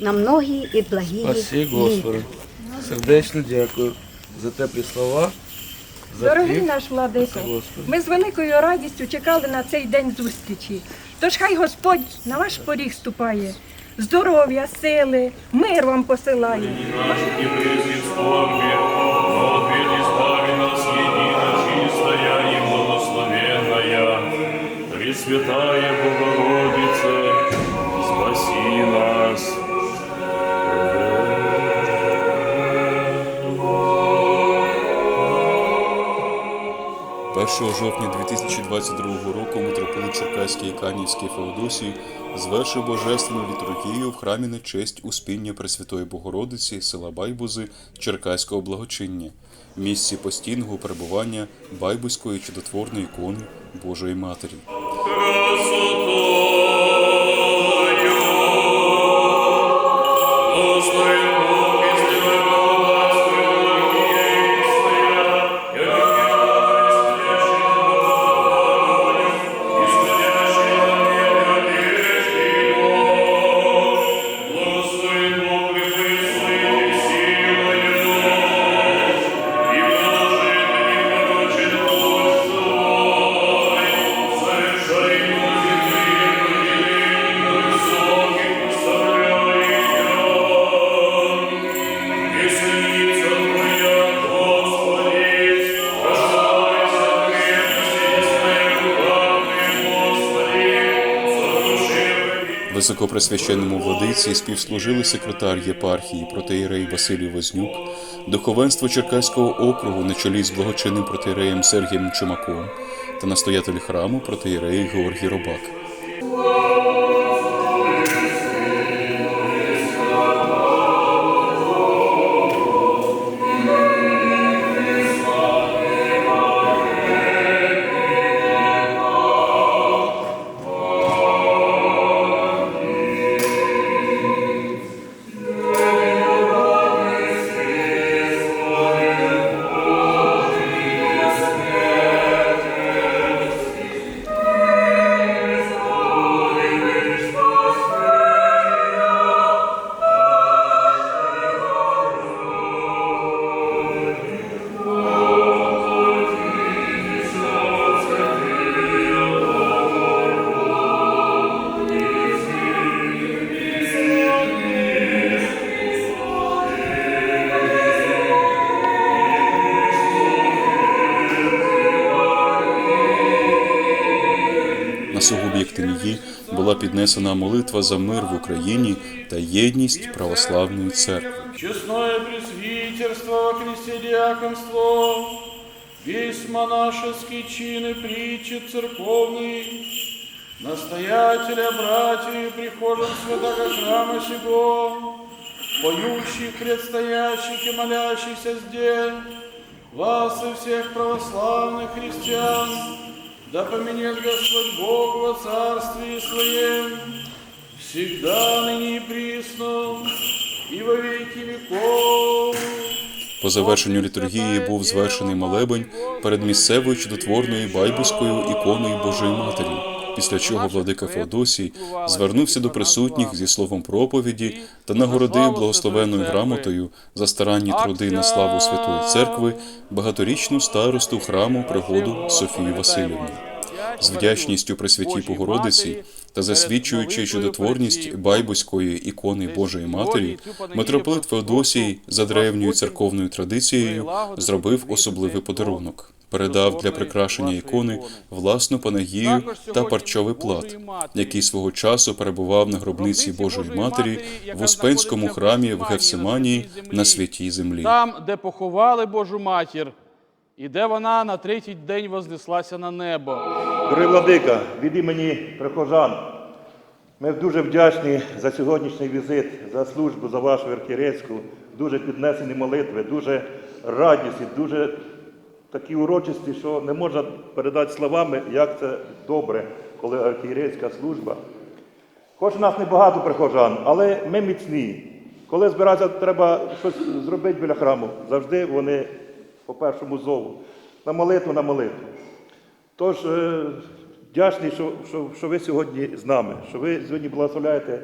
на многі і благі Спасі. Господи. Сердечно дякую за теплі слова. За Дорогий наш владико, ми з великою радістю чекали на цей день зустрічі. Тож хай Господь на ваш поріг ступає, здоров'я, сили, мир вам посилає. И прежде 1 жовтня 2022 року митрополит Черкаський і Канівський Феодосій звершив божественну літургію в храмі на честь Успіння Пресвятої Богородиці села Байбузи Черкаського благочиння, місці постійного перебування Байбузької чудотворної ікони Божої Матері. Високопресвященному владиці співслужили секретар єпархії протеєрей Василій Вознюк, духовенство Черкаського округу на чолі з благочинним протеєреєм Сергієм Чумаком та настоятель храму протеєрей Георгій Робак. Ектинії була піднесена молитва за мир в Україні та єдність православної церкви. Честное пресвитерство во весь монашеский чин и притчи настоятеля, братьев и прихожан святого храма сего, поющих, предстоящих и молящихся здесь, вас и всех православных христиан, да поменет Господь Бог во Царстве Своем, всегда ныне и присно, і во віки віков. По завершенню літургії був звершений молебень перед місцевою чудотворною байбуською іконою Божої Матері, після чого владика Феодосій звернувся до присутніх зі словом проповіді та нагородив благословенною грамотою за старанні труди на славу Святої Церкви багаторічну старосту храму пригоду Софію Васильівну. З вдячністю Пресвятій Богородиці та засвідчуючи чудотворність байбузької ікони Божої Матері, митрополит Феодосій за древньою церковною традицією зробив особливий подарунок. Передав для прикрашення ікони власну панагію та парчовий плат, який свого часу перебував на гробниці Божої Матері в Успенському храмі в Гефсиманії на святій землі. Там, де поховали Божу матір, і де вона на третій день вознеслася на небо. Дорогий владика, від імені прихожан, ми дуже вдячні за сьогоднішній візит, за службу, за вашу архієрейську, дуже піднесені молитви, дуже радісні, дуже такі урочисті, що не можна передати словами, як це добре, коли архієрейська служба. Хоч у нас небагато прихожан, але ми міцні. Коли збиратися, треба щось зробити біля храму, завжди вони по першому зову. На молитву, на молитву. Тож е, вдячний, що, що, що ви сьогодні з нами, що ви сьогодні благословляєте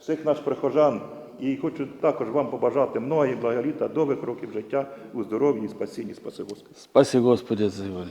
всіх наших прихожан І хочу також вам побажати многі благоліта, довгих років життя у здоров'ї і спасінні. Спаси Господи. Спасі Господи за Іван.